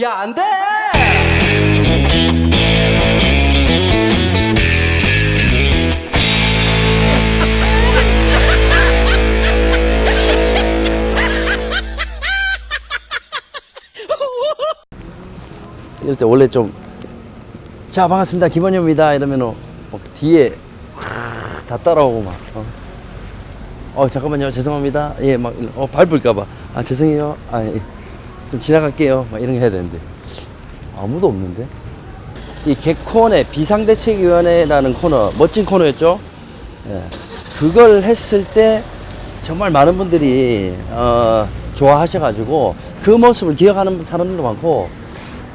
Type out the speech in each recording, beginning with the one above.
야, 안 돼! 이럴 때 원래 좀, 자, 반갑습니다. 김원효입니다. 이러면은 막 뒤에 확다 따라오고 막. 어. 어 잠깐만요 죄송합니다 예 막 어 밟을까봐 아 죄송해요 아 좀 지나갈게요. 막 이런 거 해야 되는데. 아무도 없는데? 이 개콘의 비상대책위원회라는 코너 멋진 코너였죠? 예. 그걸 했을 때 정말 많은 분들이 어 좋아하셔가지고 그 모습을 기억하는 사람들도 많고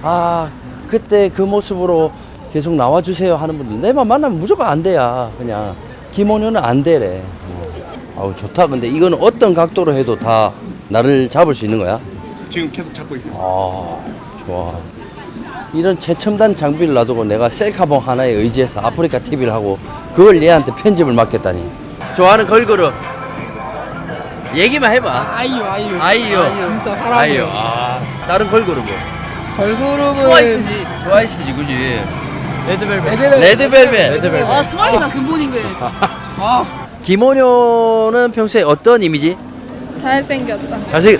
아 그때 그 모습으로 계속 나와주세요 하는 분들 내만 만나면 무조건 안 돼야. 그냥 김원효는 안 되래. 어. 아우 좋다. 근데 이거는 어떤 각도로 해도 다 나를 잡을 수 있는 거야 지금 계속 잡고 있습니다. 아 좋아. 이런 최첨단 장비를 놔두고 내가 셀카봉 하나에 의지해서 아프리카 TV를 하고 그걸 얘한테 편집을 맡겼다니. 좋아하는 걸그룹. 얘기만 해봐. 아이유 아이유. 아이유. 진짜 사랑해요 아이유. 아 다른 걸그룹은? 걸그룹은 트와이스지. 트와이스지 그지? 레드벨벳. 레드벨벳. 레드벨벳. 아 트와이스가 근본인 거예요. 아. 김원효는 평소에 어떤 이미지? 잘생겼다. 자식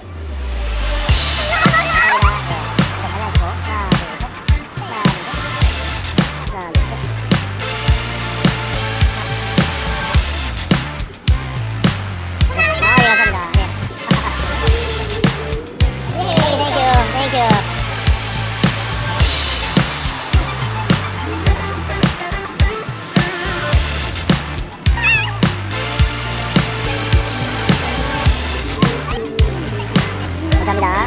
감사합니다.